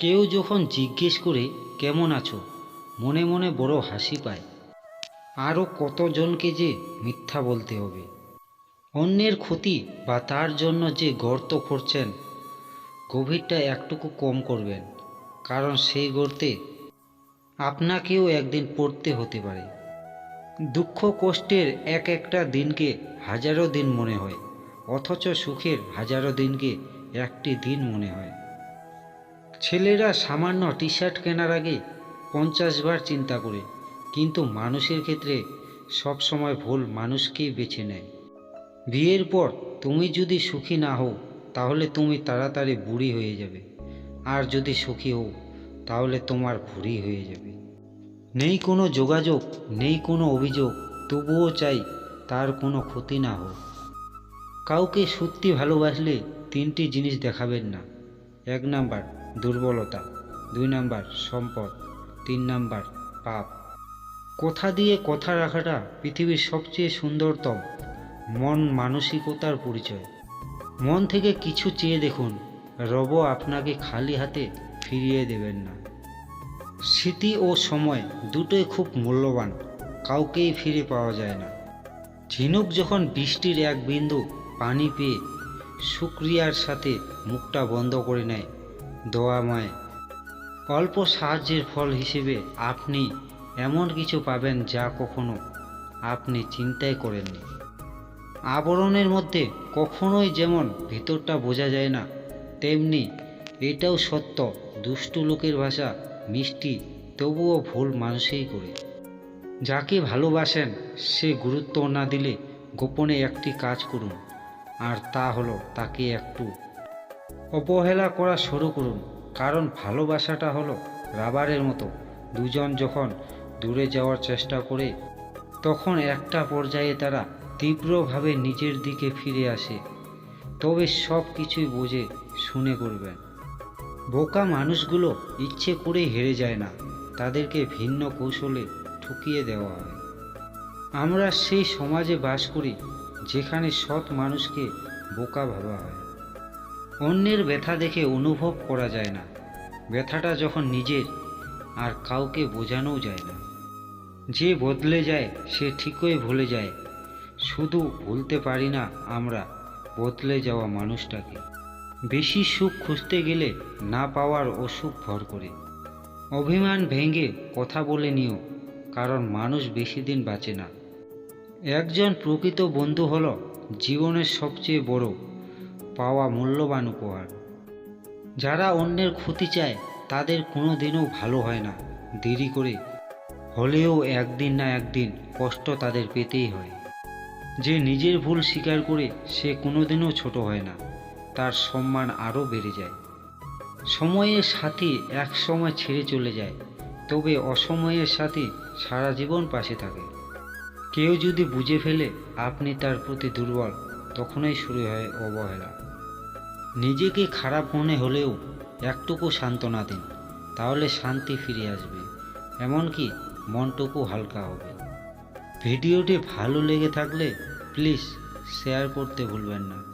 কেউ যখন জিজ্ঞেস করে, কেমন আছো? মনে মনে বড় হাসি পায়। আরও কতজনকে যে মিথ্যা বলতে হবে। অন্যের ক্ষতি বা তার জন্য যে গর্ত করছেন গভীরটা একটুকু কম করবেন। কারণ সেই গর্তে আপনাকেও একদিন পড়তে হতে পারে। দুঃখ কষ্টের এক একটা দিনকে হাজারো দিন মনে হয়, অথচ সুখের হাজারো দিনকে একটি দিন মনে হয়। ছেলেরা সামান্য টি শার্ট কেনার আগে পঞ্চাশ বার চিন্তা করে, কিন্তু মানুষের ক্ষেত্রে সবসময় ভুল মানুষকেই বেছে নেয়। বিয়ের পর তুমি যদি সুখী না হও, তাহলে তুমি তাড়াতাড়ি বুড়ি হয়ে যাবে। আর যদি সুখী হও, তাহলে তোমার ভুড়ি হয়ে যাবে। নেই কোনো যোগাযোগ, নেই কোনো অভিযোগ, তবুও চাই তার কোনো ক্ষতি না হোক। কাউকে সত্যি ভালোবাসলে তিনটি জিনিস দেখাবেন না। এক নাম্বার দুর্বলতা, দুই নাম্বার সম্পদ, তিন নাম্বার পাপ। কথা দিয়ে কথা রাখাটা পৃথিবীর সবচেয়ে সুন্দরতম, মন মানসিকতার পরিচয়। মন থেকে কিছু চেয়ে দেখুন রব আপনাকে খালি হাতে ফিরিয়ে দেবেন না। স্মৃতি ও সময় দুটোই খুব মূল্যবান, কাউকেই ফিরে পাওয়া যায় না। ঝিনুক যখন বৃষ্টির এক বিন্দু পানি পেয়ে শুক্রিয়ার সাথে মুখটা বন্ধ করে নেয় দোয়াময়। অল্প সাহায্যের ফল হিসেবে আপনি এমন কিছু পাবেন যা কখনো আপনি চিন্তাই করেননি। আবরণের মধ্যে কখনোই যেমন ভিতরটা বোঝা যায় না, তেমনি এটাও সত্য, দুষ্টু লোকের ভাষা মিষ্টি, তবুও ভুল মানুষেই করে। যাকে ভালোবাসেন, সে গুরুত্ব না দিলে গোপনে একটি কাজ করুন, আর তা হলো তাকে একটু অবহেলা করা শুরু করুন। কারণ ভালোবাসাটা হলো রাবারের মতো। দুজন যখন দূরে যাওয়ার চেষ্টা করে, তখন একটা পর্যায়ে তারা তীব্রভাবে নিজের দিকে ফিরে আসে। তবে সব কিছুই বোঝে, শুনে করবেন। বোকা মানুষগুলো ইচ্ছে করেই হেরে যায় না। তাদেরকে ভিন্ন কৌশলে ঠুকিয়ে দেওয়া হয়। আমরা সেই সমাজে বাস করি, যেখানে সৎ মানুষকে বোকা ভাবা হয়। অন্যের ব্যথা দেখে অনুভব করা যায় না। ব্যথাটা যখন নিজের, আর কাউকে বোঝানোও যায় না। যে বদলে যায়, সে ঠিকই ভুলে যায়। শুধু ভুলতে পারি না আমরা, বদলে যাওয়া মানুষটাকে। বেশি সুখ খুঁজতে গেলে না পাওয়ার অসুখ ভর করে। অভিমান ভেঙে কথা বলে নিও, কারণ মানুষ বেশি দিন বাঁচে না। একজন প্রকৃত বন্ধু হলো জীবনের সবচেয়ে বড় পাওয়া মূল্যবান উপহার। যারা অন্যের ক্ষতি চায়, তাদের কোনো দিনও ভালো হয় না। দেরি করে, হলেও একদিন না একদিন কষ্ট তাদের পেতেই হয়। যে নিজের ভুল স্বীকার করে সে কোনোদিনও ছোট হয় না, তার সম্মান আরও বেড়ে যায়। সময়ের সাথে এক সময় ছেড়ে চলে যায়, তবে অসময়ের সাথে সারা জীবন পাশে থাকে। কেউ যদি বুঝে ফেলে আপনি তার প্রতি দুর্বল তখনই শুরু হয় অবহেলা। নিজেকে খারাপ মনে হলেও একটুকু সান্ত্বনা দিন, তাহলে শান্তি ফিরে আসবে, এমনকি মনটুকু হালকা হবে। ভিডিওটি ভালো লেগে থাকলে প্লিজ শেয়ার করতে ভুলবেন না।